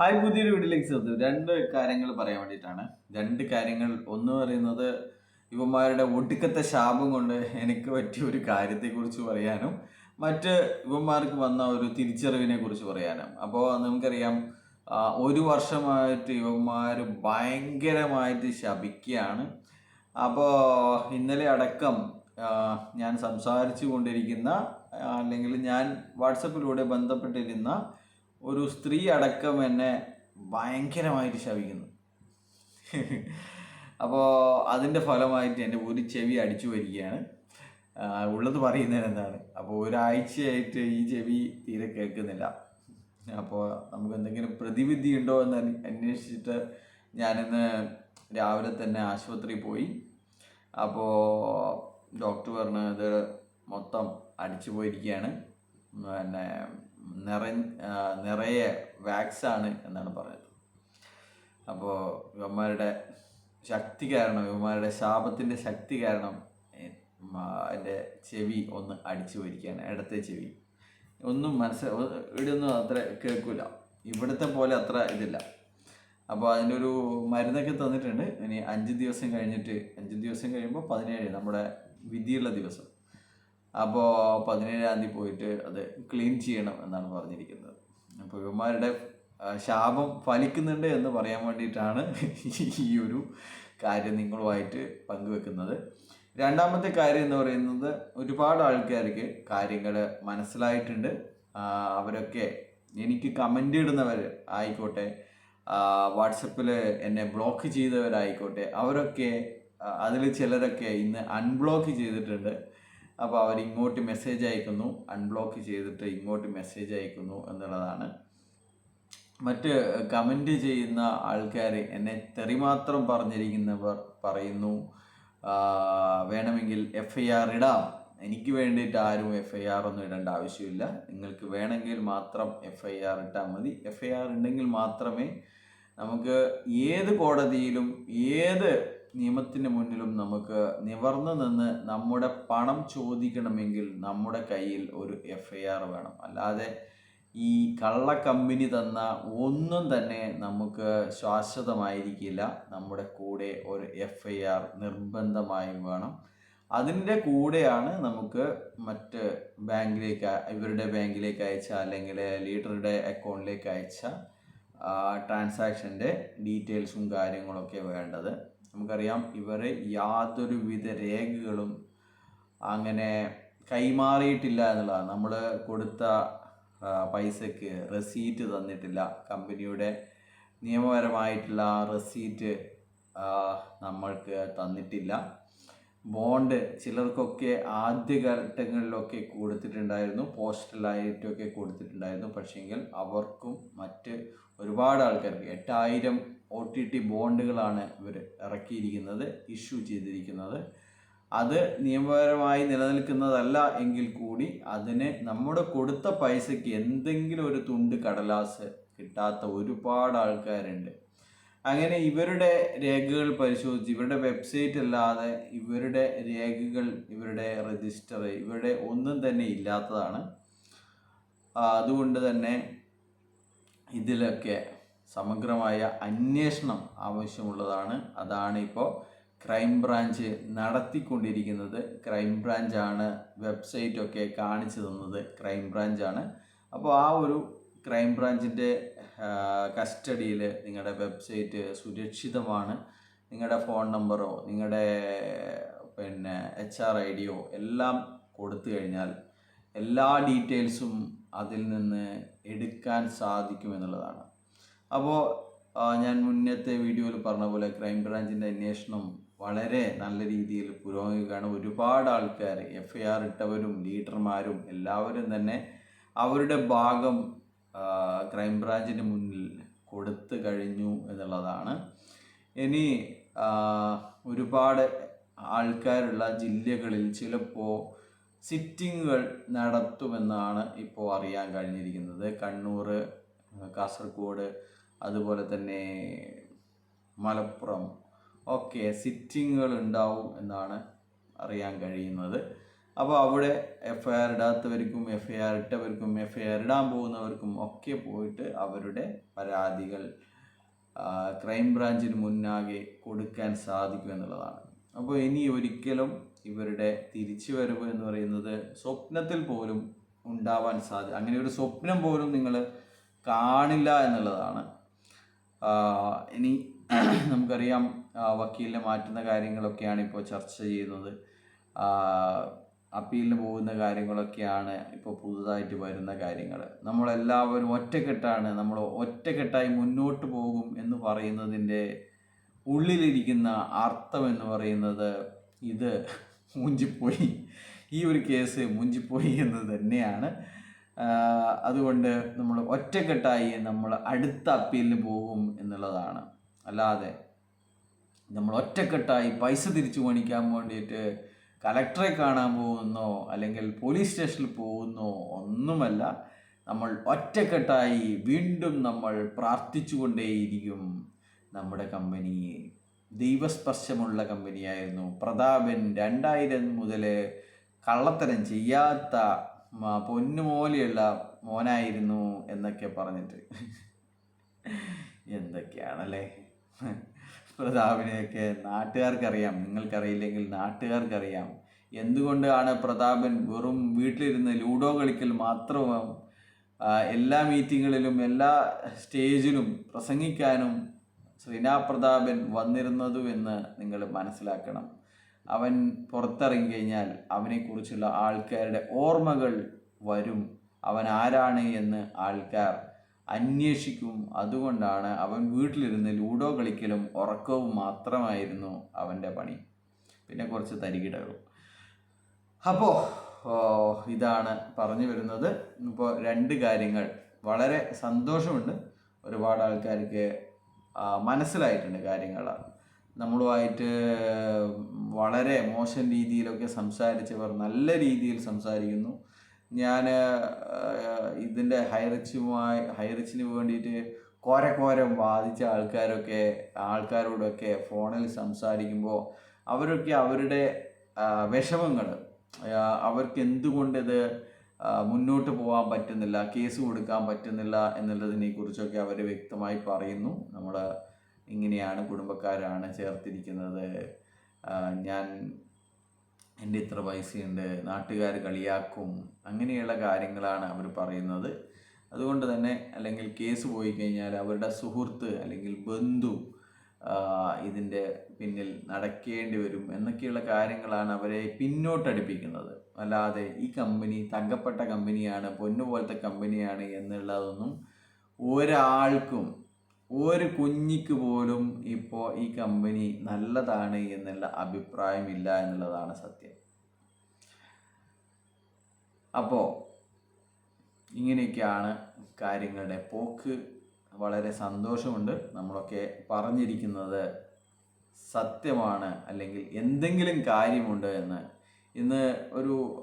Hi പുതിയൊരു വീട്ടിലേക്ക് സ്വാഗതം. രണ്ട് കാര്യങ്ങൾ പറയാൻ വേണ്ടിയിട്ടാണ്. രണ്ട് കാര്യങ്ങൾ. ഒന്ന് പറയുന്നത് ഇവന്മാരുടെ ഒടുക്കത്തെ ശാപം കൊണ്ട് എനിക്ക് പറ്റിയ ഒരു കാര്യത്തെക്കുറിച്ച് പറയാനും മറ്റ് ഇവന്മാർക്ക് വന്ന ഒരു തിരിച്ചറിവിനെ കുറിച്ച് പറയാനും. അപ്പോൾ നമുക്കറിയാം ഒരു വർഷമായിട്ട് ഇവന്മാർ ഭയങ്കരമായിട്ട് ശപിക്കുകയാണ്. അപ്പോൾ ഇന്നലെ അടക്കം ഞാൻ സംസാരിച്ചു കൊണ്ടിരിക്കുന്ന അല്ലെങ്കിൽ ഞാൻ വാട്സപ്പിലൂടെ ബന്ധപ്പെട്ടിരുന്ന ഒരു സ്ത്രീ അടക്കം എന്നെ ഭയങ്കരമായിട്ട് ശവിക്കുന്നു അപ്പോൾ അതിന്റെ ഫലമായിട്ട് എന്റെ ഒരു ചെവി അടിച്ചു വരികയാണ്. ഉള്ളത് പറയുന്നത് എന്താണ്? അപ്പോൾ ഒരാഴ്ചയായിട്ട് ഈ ചെവി തീരെ കേൾക്കുന്നില്ല. അപ്പോൾ നമുക്ക് എന്തെങ്കിലും പ്രതിവിധി ഉണ്ടോ എന്ന് അന്വ- അന്വേഷിച്ചിട്ട് ഞാനിന്ന് രാവിലെ തന്നെ ആശുപത്രിയിൽ പോയി. അപ്പോൾ ഡോക്ടർ പറഞ്ഞു ഇത് മൊത്തം അടിച്ചു പോയിരിക്കുകയാണ്. പിന്നെ നിറ നിറയെ വാക്സാണ് എന്നാണ് പറയുന്നത്. അപ്പോൾ ഇവന്മാരുടെ ശക്തി കാരണം ഇവന്മാരുടെ ശാപത്തിന്റെ ശക്തി കാരണം എന്റെ ചെവി ഒന്ന് അടിച്ചു പോയിരിക്കുകയാണ് ഇടത്തെ ചെവി. ഒന്നും മനസ്സ് ഇവിടെ ഒന്നും അത്ര കേൾക്കില്ല ഇവിടുത്തെ പോലെ അത്ര ഇതില്ല. അപ്പോൾ അതിനൊരു മരുന്നൊക്കെ തന്നിട്ടുണ്ട്. ഇനി അഞ്ച് ദിവസം കഴിഞ്ഞിട്ട് അഞ്ച് ദിവസം കഴിയുമ്പോൾ പതിനേഴ് നമ്മുടെ വിധിയുള്ള ദിവസം. അപ്പോൾ പതിനേഴാം തീയതി പോയിട്ട് അത് ക്ലീൻ ചെയ്യണം എന്നാണ് പറഞ്ഞിരിക്കുന്നത്. അപ്പോൾ ഇവന്മാരുടെ ശാപം ഫലിക്കുന്നുണ്ട് എന്ന് പറയാൻ വേണ്ടിയിട്ടാണ് ഈ ഒരു കാര്യം നിങ്ങളുമായിട്ട് പങ്കുവെക്കുന്നത്. രണ്ടാമത്തെ കാര്യം എന്ന് പറയുന്നത് ഒരുപാട് ആൾക്കാർക്ക് കാര്യങ്ങൾ മനസ്സിലായിട്ടുണ്ട്. അവരൊക്കെ എനിക്ക് കമന്റ് ഇടുന്നവർ ആയിക്കോട്ടെ വാട്സപ്പിൽ എന്നെ ബ്ലോക്ക് ചെയ്തവരായിക്കോട്ടെ അവരൊക്കെ അതിൽ ചിലരൊക്കെ ഇന്ന് അൺബ്ലോക്ക് ചെയ്തിട്ടുണ്ട്. അപ്പോൾ അവർ ഇങ്ങോട്ട് മെസ്സേജ് അയക്കുന്നു അൺബ്ലോക്ക് ചെയ്തിട്ട് ഇങ്ങോട്ട് മെസ്സേജ് അയക്കുന്നു എന്നുള്ളതാണ്. മറ്റ് കമന്റ് ചെയ്യുന്ന ആൾക്കാർ എന്നെ തെറിമാത്രം പറഞ്ഞിരിക്കുന്നവർ പറയുന്നു വേണമെങ്കിൽ എഫ് ഐ ആർ ഇടാം. എനിക്ക് വേണ്ടിയിട്ട് ആരും എഫ് ഐ ആർ ഒന്നും ഇടേണ്ട ആവശ്യമില്ല. നിങ്ങൾക്ക് വേണമെങ്കിൽ മാത്രം എഫ് ഐ ആർ ഇട്ടാൽ മതി. എഫ് ഐ ആർ ഉണ്ടെങ്കിൽ മാത്രമേ നമുക്ക് ഏത് കോടതിയിലും ഏത് നിയമത്തിന് മുന്നിലും നമുക്ക് നിവർന്നു നിന്ന് നമ്മുടെ പണം ചോദിക്കണമെങ്കിൽ നമ്മുടെ കയ്യിൽ ഒരു എഫ് വേണം. അല്ലാതെ ഈ കള്ള കമ്പനി തന്ന ഒന്നും തന്നെ നമുക്ക് ശാശ്വതമായിരിക്കില്ല. നമ്മുടെ കൂടെ ഒരു എഫ് ഐ ആർ നിർബന്ധമായും വേണം. അതിന്റെ കൂടെയാണ് നമുക്ക് മറ്റ് ബാങ്കിലേക്ക് ഇവരുടെ ബാങ്കിലേക്ക് അയച്ച അല്ലെങ്കിൽ ലീഡറുടെ അക്കൗണ്ടിലേക്ക് അയച്ച ട്രാൻസാക്ഷന്റെ ഡീറ്റെയിൽസും കാര്യങ്ങളൊക്കെ വേണ്ടത്. നമുക്കറിയാം ഇവർ യാതൊരുവിധ രേഖകളും അങ്ങനെ കൈമാറിയിട്ടില്ല എന്നുള്ളതാണ്. നമ്മൾ കൊടുത്ത പൈസക്ക് റെസീറ്റ് തന്നിട്ടില്ല. കമ്പനിയുടെ നിയമപരമായിട്ടുള്ള റെസീറ്റ് നമ്മൾക്ക് തന്നിട്ടില്ല. ബോണ്ട് ചിലർക്കൊക്കെ ആദ്യ ഘട്ടങ്ങളിലൊക്കെ കൊടുത്തിട്ടുണ്ടായിരുന്നു പോസ്റ്റലായിട്ടൊക്കെ കൊടുത്തിട്ടുണ്ടായിരുന്നു. പക്ഷേങ്കിൽ അവർക്കും മറ്റ് ഒരുപാട് ആൾക്കാർക്ക് എട്ടായിരം ഒ ടി ടി ബോണ്ടുകളാണ് ഇവർ ഇറക്കിയിരിക്കുന്നത് ഇഷ്യൂ ചെയ്തിരിക്കുന്നത്. അത് നിയമപരമായി നിലനിൽക്കുന്നതല്ല എങ്കിൽ കൂടി അതിന് നമ്മുടെ കൊടുത്ത പൈസയ്ക്ക് എന്തെങ്കിലും ഒരു തുണ്ട് കടലാസ് കിട്ടാത്ത ഒരുപാട് ആൾക്കാരുണ്ട്. അങ്ങനെ ഇവരുടെ രേഖകൾ പരിശോധിച്ച് ഇവരുടെ വെബ്സൈറ്റ് അല്ലാതെ ഇവരുടെ രേഖകൾ ഇവരുടെ രജിസ്റ്റർ ഇവരുടെ ഒന്നും തന്നെ ഇല്ലാത്തതാണ്. അതുകൊണ്ട് തന്നെ ഇതിലൊക്കെ സമഗ്രമായ അന്വേഷണം ആവശ്യമുള്ളതാണ്. അതാണ് ഇപ്പോൾ ക്രൈം ബ്രാഞ്ച് നടത്തിക്കൊണ്ടിരിക്കുന്നത്. ക്രൈം ബ്രാഞ്ചാണ് വെബ്സൈറ്റൊക്കെ കാണിച്ചു തന്നത്. ക്രൈം ബ്രാഞ്ചാണ് അപ്പോൾ ആ ഒരു ക്രൈം ബ്രാഞ്ചിന്റെ കസ്റ്റഡിയിൽ നിങ്ങളുടെ വെബ്സൈറ്റ് സുരക്ഷിതമാണ്. നിങ്ങളുടെ ഫോൺ നമ്പറോ നിങ്ങളുടെ പിന്നെ എച്ച് ആർ ഐ ഡിയോ എല്ലാം കൊടുത്തു കഴിഞ്ഞാൽ എല്ലാ ഡീറ്റെയിൽസും അതിൽ നിന്ന് എടുക്കാൻ സാധിക്കും എന്നുള്ളതാണ്. അപ്പോൾ ഞാൻ മുന്നത്തെ വീഡിയോയിൽ പറഞ്ഞ പോലെ ക്രൈം ബ്രാഞ്ചിന്റെ അന്വേഷണം വളരെ നല്ല രീതിയിൽ പുരോഗമിക്കുകയാണ്. ഒരുപാട് ആൾക്കാർ എഫ് ഐ ആർ ഇട്ടവരും ലീഡർമാരും എല്ലാവരും തന്നെ അവരുടെ ഭാഗം ക്രൈം ബ്രാഞ്ചിന് മുന്നിൽ കൊടുത്തു കഴിഞ്ഞു എന്നുള്ളതാണ്. ഇനി ഒരുപാട് ആൾക്കാരുള്ള ജില്ലകളിൽ ചിലപ്പോൾ സിറ്റിങ്ങുകൾ നടത്തുമെന്നാണ് ഇപ്പോൾ അറിയാൻ കഴിഞ്ഞിരിക്കുന്നത്. കണ്ണൂർ കാസർഗോഡ് അതുപോലെ തന്നെ മലപ്പുറം ഒക്കെ സിറ്റിങ്ങുകൾ ഉണ്ടാവും എന്നാണ് അറിയാൻ കഴിയുന്നത്. അപ്പോൾ അവിടെ എഫ് ഐ ആർ ഇടാത്തവർക്കും എഫ് ഐ ആർ ഇട്ടവർക്കും എഫ് ഐ ആർ ഇടാൻ പോകുന്നവർക്കും ഒക്കെ പോയിട്ട് അവരുടെ പരാതികൾ ക്രൈം ബ്രാഞ്ചിന് മുന്നാകെ കൊടുക്കാൻ സാധിക്കും എന്നുള്ളതാണ്. അപ്പോൾ ഇനി ഒരിക്കലും ഇവരുടെ തിരിച്ചു തിരിച്ചുവരവ് എന്ന് പറയുന്നത് സ്വപ്നത്തിൽ പോലും ഉണ്ടാവാൻ സാധ്യത അങ്ങനെ ഒരു സ്വപ്നം പോലും നിങ്ങൾ കാണില്ല എന്നുള്ളതാണ്. ഇനി നമുക്കറിയാം വക്കീലിനെ മാറ്റുന്ന കാര്യങ്ങളൊക്കെയാണ് ഇപ്പോൾ ചർച്ച ചെയ്യുന്നത്. അപ്പീലിന് പോകുന്ന കാര്യങ്ങളൊക്കെയാണ് ഇപ്പോൾ പുതുതായിട്ട് വരുന്ന കാര്യങ്ങൾ. നമ്മളെല്ലാവരും ഒറ്റക്കെട്ടാണ് നമ്മൾ ഒറ്റക്കെട്ടായി മുന്നോട്ട് പോകും എന്ന് പറയുന്നതിന്റെ ഉള്ളിലിരിക്കുന്ന അർത്ഥം എന്ന് പറയുന്നത് ഇത്. മുഞ്ചിപ്പോയി. ഈ ഒരു കേസ് മുഞ്ചിപ്പോയി എന്ന് തന്നെയാണ്. അതുകൊണ്ട് നമ്മൾ ഒറ്റക്കെട്ടായി നമ്മൾ അടുത്ത അപ്പീലിന് പോകും എന്നുള്ളതാണ്. അല്ലാതെ നമ്മൾ ഒറ്റക്കെട്ടായി പൈസ തിരിച്ചു മേടിക്കാൻ വേണ്ടിയിട്ട് കലക്ടറെ കാണാൻ പോകുന്നോ അല്ലെങ്കിൽ പോലീസ് സ്റ്റേഷനിൽ പോകുന്നോ ഒന്നുമല്ല. നമ്മൾ ഒറ്റക്കെട്ടായി വീണ്ടും നമ്മൾ പ്രാർത്ഥിച്ചുകൊണ്ടേയിരിക്കും നമ്മുടെ കമ്പനി. ദൈവസ്പർശമുള്ള കമ്പനിയായിരുന്നു. പ്രതാപൻ രണ്ടായിരം മുതൽ കള്ളത്തരം ചെയ്യാത്ത പൊന്നുപോലെയുള്ള മോനായിരുന്നു എന്നൊക്കെ പറഞ്ഞിട്ട്. എന്തൊക്കെയാണല്ലേ? പ്രതാപിനെയൊക്കെ നാട്ടുകാർക്കറിയാം. നിങ്ങൾക്കറിയില്ലെങ്കിൽ നാട്ടുകാർക്കറിയാം. എന്തുകൊണ്ടാണ് പ്രതാപൻ വെറും വീട്ടിലിരുന്ന് ലൂഡോ കളിക്കൽ മാത്രം എല്ലാ മീറ്റിങ്ങുകളിലും എല്ലാ സ്റ്റേജിലും പ്രസംഗിക്കാനും ശ്രീനാ പ്രതാപൻ വന്നിരുന്നതു എന്ന് നിങ്ങൾ മനസ്സിലാക്കണം. അവൻ പുറത്തിറങ്ങി കഴിഞ്ഞാൽ അവനെക്കുറിച്ചുള്ള ആൾക്കാരുടെ ഓർമ്മകൾ വരും. അവൻ ആരാണ് എന്ന് ആൾക്കാർ അന്വേഷിക്കും. അതുകൊണ്ടാണ് അവൻ വീട്ടിലിരുന്ന് ലൂഡോ കളിക്കലും ഉറക്കവും മാത്രമായിരുന്നു അവന്റെ പണി. പിന്നെ കുറച്ച് തരികിടകളും. അപ്പോൾ ഇതാണ് പറഞ്ഞു വരുന്നത്. ഇപ്പോൾ രണ്ട് കാര്യങ്ങൾ. വളരെ സന്തോഷമുണ്ട് ഒരുപാട് ആൾക്കാർക്ക് മനസ്സിലായിട്ടുണ്ട് കാര്യങ്ങൾ നമ്മളുമായിട്ട് വളരെ മോശം രീതിയിലൊക്കെ സംസാരിച്ചവർ നല്ല രീതിയിൽ സംസാരിക്കുന്നു. ഞാൻ ഇതിന്റെ ഹൈറിച്ചുമായി ഹൈറിച്ചിന് വേണ്ടിയിട്ട് കോരക്കോരം ബാധിച്ച ആൾക്കാരൊക്കെ ആൾക്കാരോടൊക്കെ ഫോണിൽ സംസാരിക്കുമ്പോൾ അവരൊക്കെ അവരുടെ വിഷമങ്ങൾ അവർക്ക് എന്തുകൊണ്ടിത് മുന്നോട്ട് പോകാൻ പറ്റുന്നില്ല കേസ് കൊടുക്കാൻ പറ്റുന്നില്ല എന്നുള്ളതിനെ കുറിച്ചൊക്കെ അവർ വ്യക്തമായി പറയുന്നു. നമ്മൾ ഇങ്ങനെയാണ് കുടുംബക്കാരാണ് ചേർത്തിരിക്കുന്നത്. ഞാൻ എന്റെ ഇത്ര പൈസയുണ്ട് നാട്ടുകാർ കളിയാക്കും അങ്ങനെയുള്ള കാര്യങ്ങളാണ് അവർ പറയുന്നത്. അതുകൊണ്ട് തന്നെ അല്ലെങ്കിൽ കേസ് പോയി കഴിഞ്ഞാൽ അവരുടെ സുഹൃത്ത് അല്ലെങ്കിൽ ബന്ധു ഇതിന്റെ പിന്നിൽ നടക്കേണ്ടി വരും എന്നൊക്കെയുള്ള കാര്യങ്ങളാണ് അവരെ പിന്നോട്ടടിപ്പിക്കുന്നത്. അല്ലാതെ ഈ കമ്പനി തങ്കപ്പെട്ട കമ്പനിയാണ് പൊന്നു പോലത്തെ കമ്പനിയാണ് എന്നുള്ളതൊന്നും ഒരാൾക്കും ഒരു കുഞ്ഞിക്ക് പോലും ഇപ്പോൾ ഈ കമ്പനി നല്ലതാണ് എന്നുള്ള അഭിപ്രായമില്ല എന്നുള്ളതാണ് സത്യം. അപ്പോൾ ഇങ്ങനെയൊക്കെയാണ് കാര്യങ്ങളുടെ പോക്ക്. വളരെ സന്തോഷമുണ്ട് നമ്മളൊക്കെ പറഞ്ഞിരിക്കുന്നത് സത്യമാണ് അല്ലെങ്കിൽ എന്തെങ്കിലും കാര്യമുണ്ട് എന്ന്. ഇന്ന് ഒരു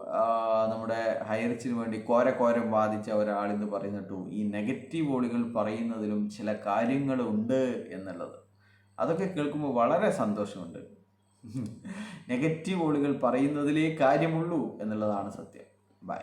നമ്മുടെ ഹയർച്ചിന് വേണ്ടി കോരക്കോരം വാദിച്ച ഒരാളിന്ന് പറയുന്നിട്ടു ഈ നെഗറ്റീവ് വോളുകൾ പറയുന്നതിലും ചില കാര്യങ്ങളുണ്ട് എന്നുള്ളത്. അതൊക്കെ കേൾക്കുമ്പോൾ വളരെ സന്തോഷമുണ്ട്. നെഗറ്റീവ് വോളുകൾ പറയുന്നതിലേ കാര്യമുള്ളൂ എന്നുള്ളതാണ് സത്യം. ബൈ.